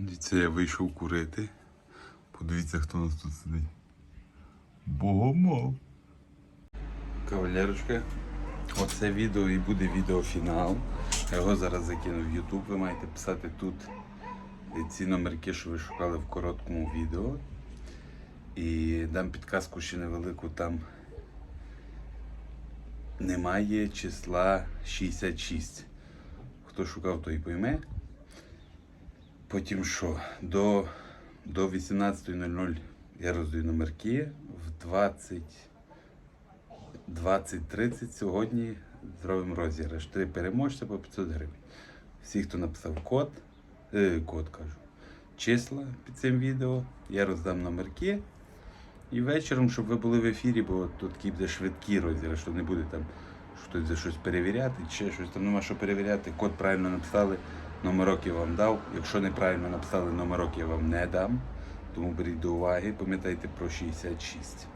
Дивіться, я вийшов курити. Подивіться, хто у нас тут сидить. Богомол. Кавалерочка, оце відео і буде відеофінал. Я його зараз закину в YouTube. Ви маєте писати тут ці номерки, що ви шукали в короткому відео. І дам підказку ще невелику там. Немає числа 66. Хто шукав, той пойме. Потім що? До, до 18.00 я роздаю номерки. В 20 20.30 сьогодні зробимо розіграш. Три переможця по 500 гривень. Всі, хто написав код, е, код кажу, числа під цим відео, я роздам номерки. І вечором, щоб ви були в ефірі, бо тут такий буде швидкий розіграш, що не буде там хтось за щось перевіряти, чи щось там нема що перевіряти. Код правильно написали, номерок я вам дав. Якщо неправильно написали номерок, я вам не дам. Тому беріть до уваги, пам'ятайте про 66.